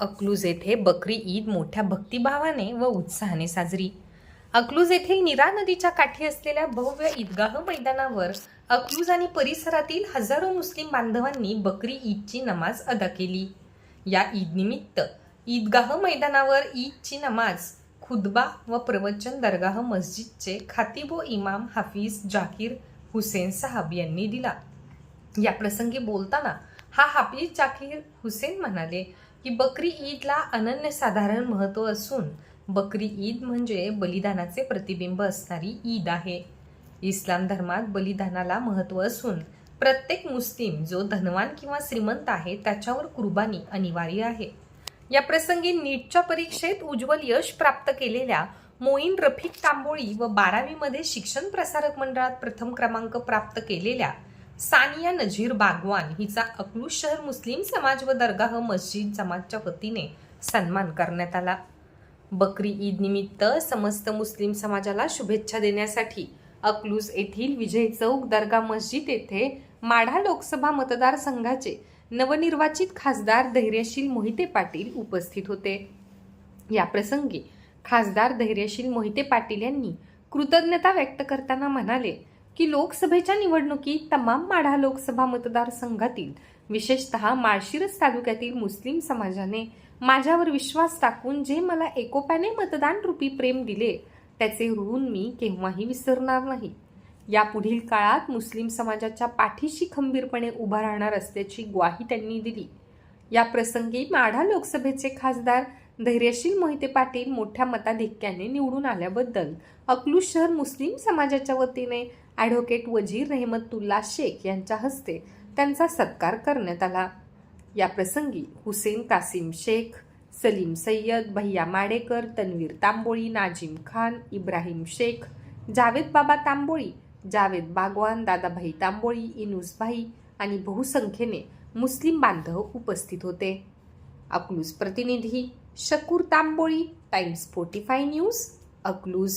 अक्लूज येथे बकरी ईद मोठ्या भक्तिभावाने व उत्साहाने साजरी. अक्लूज येथील नीरा नदीच्या काठी असलेल्या भव्य ईदगाह मैदानावर अकलूज आणि परिसरातील हजारो मुस्लिम बांधवांनी बकरी ईदची नमाज अदा केली. या ईदनिमित्त ईदगाह मैदानावर ईदची नमाज खुदबा व प्रवचन दरगाह मस्जिदचे खातिबो इमाम हाफिज जाकीर हुसेन साहब यांनी दिला. या प्रसंगी बोलताना हा हाफिज जाकीर हुसेन म्हणाले की बकरी ईदला अनन्यसाधारण महत्त्व असून बकरी ईद म्हणजे बलिदानाचे प्रतिबिंब असणारी ईद आहे. इस्लाम धर्मात बलिदानाला महत्त्व असून प्रत्येक मुस्लिम जो धनवान किंवा श्रीमंत आहे त्याच्यावर कुर्बानी अनिवार्य आहे. या प्रसंगी नीटच्या परीक्षेत उज्ज्वल यश प्राप्त केलेल्या मोईन रफिक तांबोळी व बारावीमध्ये शिक्षण प्रसारक मंडळात प्रथम क्रमांक प्राप्त केलेल्या सानिया नजीर बागवान हिचा अकलूज शहर मुस्लिम समाज व दरगाह मस्जिद जमातच्या वतीने सन्मान करण्यात आला. बकरी ईद निमित्त समस्त मुस्लिम समाजाला शुभेच्छा देण्यासाठी अकलूज येथील विजय चौक दर्गा मस्जिद येथे माढा लोकसभा मतदारसंघाचे नवनिर्वाचित खासदार धैर्यशील मोहिते पाटील उपस्थित होते. या प्रसंगी खासदार धैर्यशील मोहिते पाटील यांनी कृतज्ञता व्यक्त करताना म्हणाले की लोकसभेच्या निवडणुकीत तमाम माढा लोकसभा मतदारसंघातील विशेषतः माळशिरस तालुक्यातील मुस्लिम समाजाने माझ्यावर विश्वास टाकून जे मला एकोप्याने मतदान रूपी प्रेम दिले त्याचे ऋण मी केव्हाही विसरणार नाही. यापुढील काळात मुस्लिम समाजाच्या पाठीशी खंबीरपणे उभा राहणार असल्याची ग्वाही त्यांनी दिली. या प्रसंगी माढा लोकसभेचे खासदार धैर्यशील मोहिते पाटील मोठ्या मताधिक्याने निवडून आल्याबद्दल अकलूज शहर मुस्लिम समाजाच्या वतीने ॲडव्होकेट वजीर रेहमतुल्ला शेख यांच्या हस्ते त्यांचा सत्कार करण्यात आला. या प्रसंगी हुसेन कासिम शेख सलीम सय्यद भैया माडेकर तन्वीर तांबोळी नाजिम खान इब्राहिम शेख जावेद बाबा तांबोळी जावेद बागवान दादाभाई तांबोळी इनुसभाई आणि बहुसंख्येने मुस्लिम बांधव उपस्थित होते. अकलूज प्रतिनिधी Shakoor Tamboli times forty five news Akluj.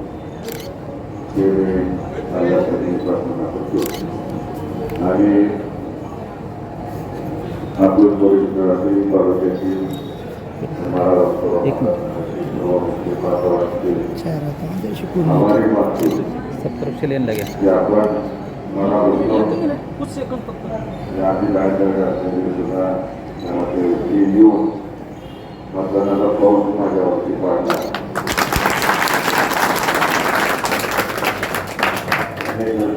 हे मी आल्यासाठी प्रार्थना करतो आणि आपण परिसरातील तालुक्यातील एक हमारी मातृ सब तरफ से लेने लगे जे आपण मनापासून या आधी सुद्धा त्यामध्ये येऊन मतदानाचा पाऊस माझ्यावरती पाडला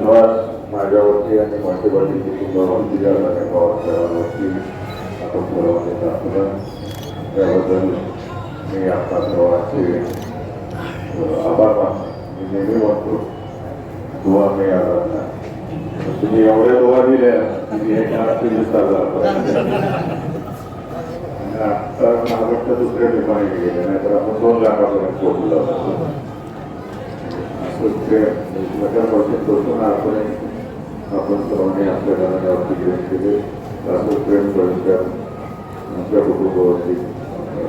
विश्वास माझ्यावरती आणि माझ्या बाजू कुटुंबावरती ज्या काही पवारसाहेबांवरती आपण सर्वांनी दाखवला त्याबद्दल मी आपला सर्वांचे आभार मानतो. मी नेहमी म्हणतो दुवा मी आभार तुम्ही एवढ्या दुवा दिल्या की एक लाख दिवसात आता महाराष्ट्र दुसऱ्या ठिकाणी गेले नाही तर आपण दोन लाखापर्यंत पोहोचलो असतो मोठ्या ते करतो ना आपण आपण सर्वांनी आपल्या घराने आपली जीवन केले असं प्रेम परिसर आमच्या कुटुंबावरती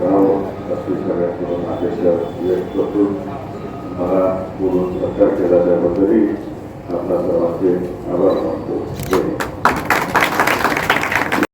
राहावं अशी सगळ्यांकडून अपेक्षा व्यक्त करून मला बोलून सत्कार केला. त्याबद्दलही आपला सर्वांचे आभार मानतो. जय